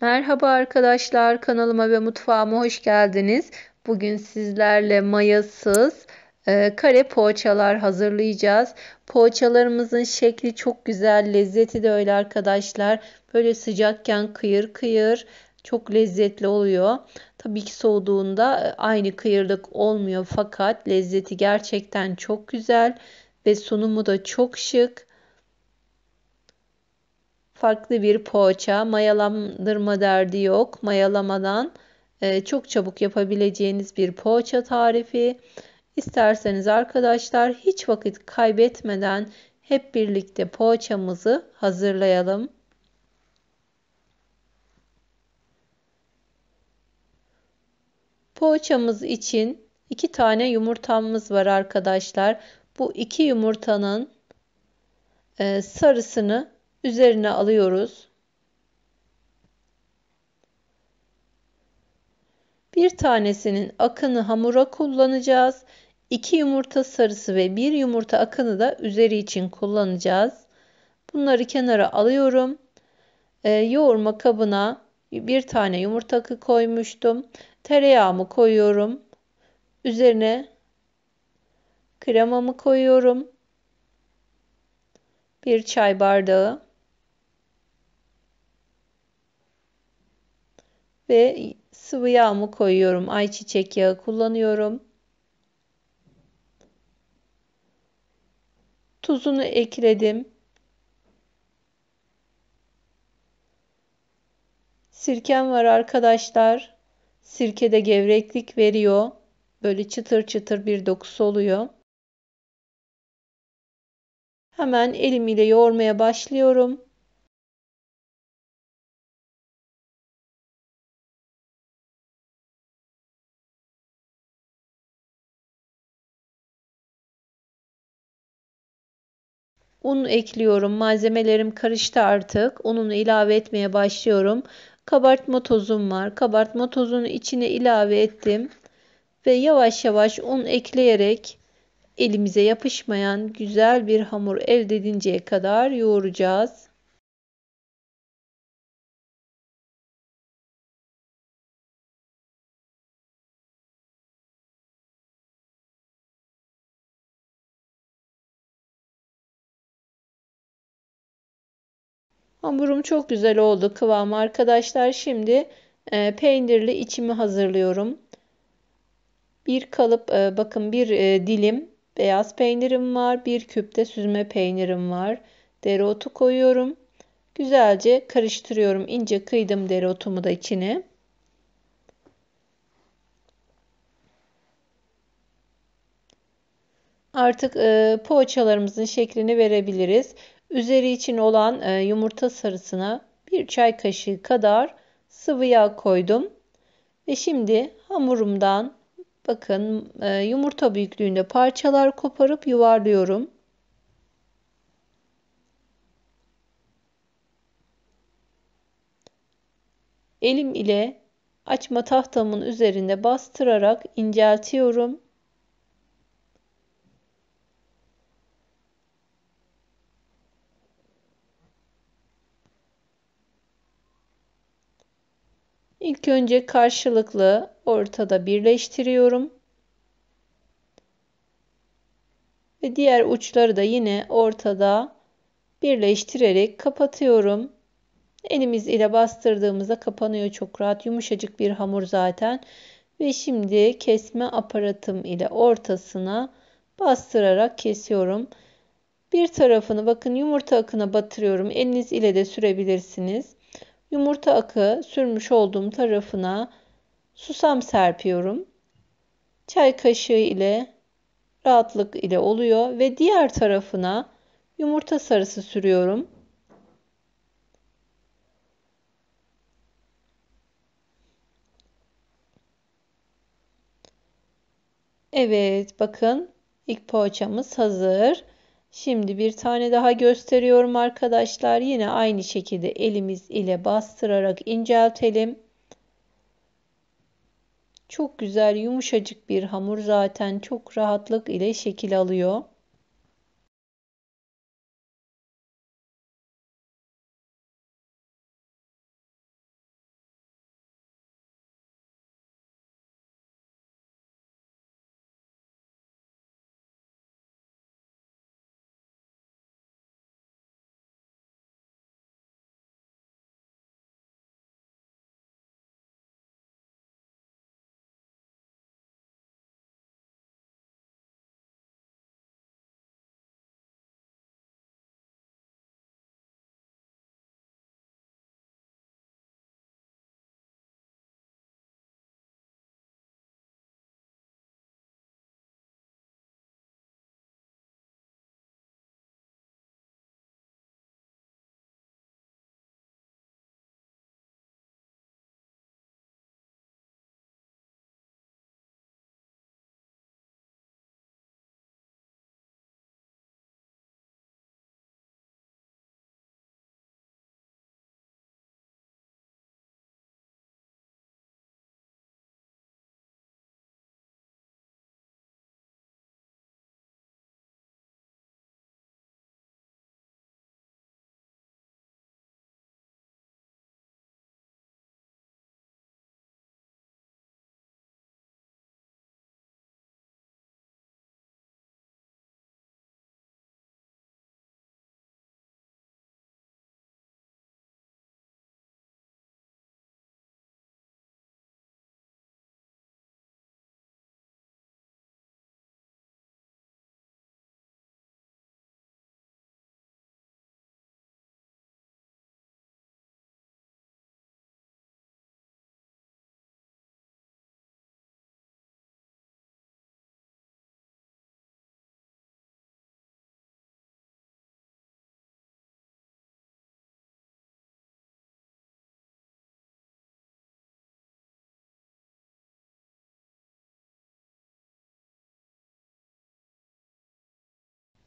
Merhaba arkadaşlar, kanalıma ve mutfağıma hoş geldiniz. Bugün sizlerle mayasız e, kare poğaçalar hazırlayacağız. Poğaçalarımızın şekli çok güzel, lezzeti de öyle arkadaşlar. Böyle sıcakken kıyır kıyır çok lezzetli oluyor. Tabii ki soğuduğunda e, aynı kıyırlık olmuyor fakat lezzeti gerçekten çok güzel ve sunumu da çok şık farklı bir poğaça. Mayalandırma derdi yok. Mayalamadan e, çok çabuk yapabileceğiniz bir poğaça tarifi. İsterseniz arkadaşlar hiç vakit kaybetmeden hep birlikte poğaçamızı hazırlayalım. Poğaçamız için iki tane yumurtamız var arkadaşlar. Bu iki yumurtanın e, sarısını üzerine alıyoruz. Bir tanesinin akını hamura kullanacağız. 2 yumurta sarısı ve 1 yumurta akını da üzeri için kullanacağız. Bunları kenara alıyorum. Ee, yoğurma kabına bir tane yumurta akı koymuştum. Tereyağımı koyuyorum. Üzerine kremamı koyuyorum. Bir çay bardağı ve sıvı yağımı koyuyorum. Ayçiçek yağı kullanıyorum. Tuzunu ekledim. Sirkem var arkadaşlar. Sirke de gevreklik veriyor. Böyle çıtır çıtır bir dokusu oluyor. Hemen elim ile yoğurmaya başlıyorum. Un ekliyorum. Malzemelerim karıştı artık. Ununu ilave etmeye başlıyorum. Kabartma tozum var. Kabartma tozunu içine ilave ettim. Ve yavaş yavaş un ekleyerek elimize yapışmayan güzel bir hamur elde edinceye kadar yoğuracağız. Hamurum çok güzel oldu kıvam arkadaşlar. Şimdi e, peynirli içimi hazırlıyorum. Bir kalıp e, bakın bir e, dilim beyaz peynirim var. Bir küpte süzme peynirim var. Dereotu koyuyorum. Güzelce karıştırıyorum. İnce kıydım dereotumu da içine. Artık e, poğaçalarımızın şeklini verebiliriz. Üzeri için olan e, yumurta sarısına bir çay kaşığı kadar sıvı yağ koydum. Ve şimdi hamurumdan bakın e, yumurta büyüklüğünde parçalar koparıp yuvarlıyorum. Elim ile açma tahtamın üzerinde bastırarak inceltiyorum. İlk önce karşılıklı ortada birleştiriyorum. Ve diğer uçları da yine ortada birleştirerek kapatıyorum. Elimiz ile bastırdığımızda kapanıyor çok rahat. Yumuşacık bir hamur zaten. Ve şimdi kesme aparatım ile ortasına bastırarak kesiyorum. Bir tarafını bakın yumurta akına batırıyorum. Eliniz ile de sürebilirsiniz. Yumurta akı sürmüş olduğum tarafına susam serpiyorum. Çay kaşığı ile rahatlık ile oluyor ve diğer tarafına yumurta sarısı sürüyorum. Evet bakın ilk poğaçamız hazır. Şimdi bir tane daha gösteriyorum arkadaşlar. Yine aynı şekilde elimiz ile bastırarak inceltelim. Çok güzel yumuşacık bir hamur zaten çok rahatlık ile şekil alıyor.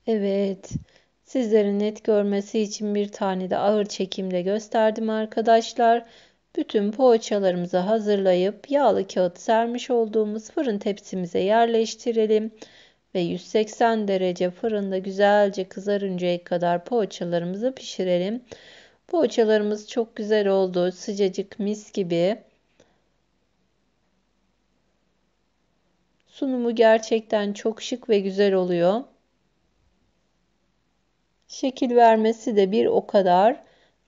Evet. Sizlerin net görmesi için bir tane de ağır çekimde gösterdim arkadaşlar. Bütün poğaçalarımızı hazırlayıp yağlı kağıt sermiş olduğumuz fırın tepsimize yerleştirelim. Ve 180 derece fırında güzelce kızarıncaya kadar poğaçalarımızı pişirelim. Poğaçalarımız çok güzel oldu. Sıcacık mis gibi. Sunumu gerçekten çok şık ve güzel oluyor. Şekil vermesi de bir o kadar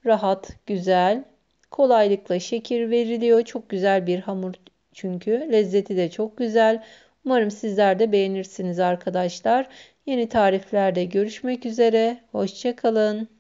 rahat, güzel. Kolaylıkla şekil veriliyor. Çok güzel bir hamur çünkü. Lezzeti de çok güzel. Umarım sizler de beğenirsiniz arkadaşlar. Yeni tariflerde görüşmek üzere. Hoşçakalın.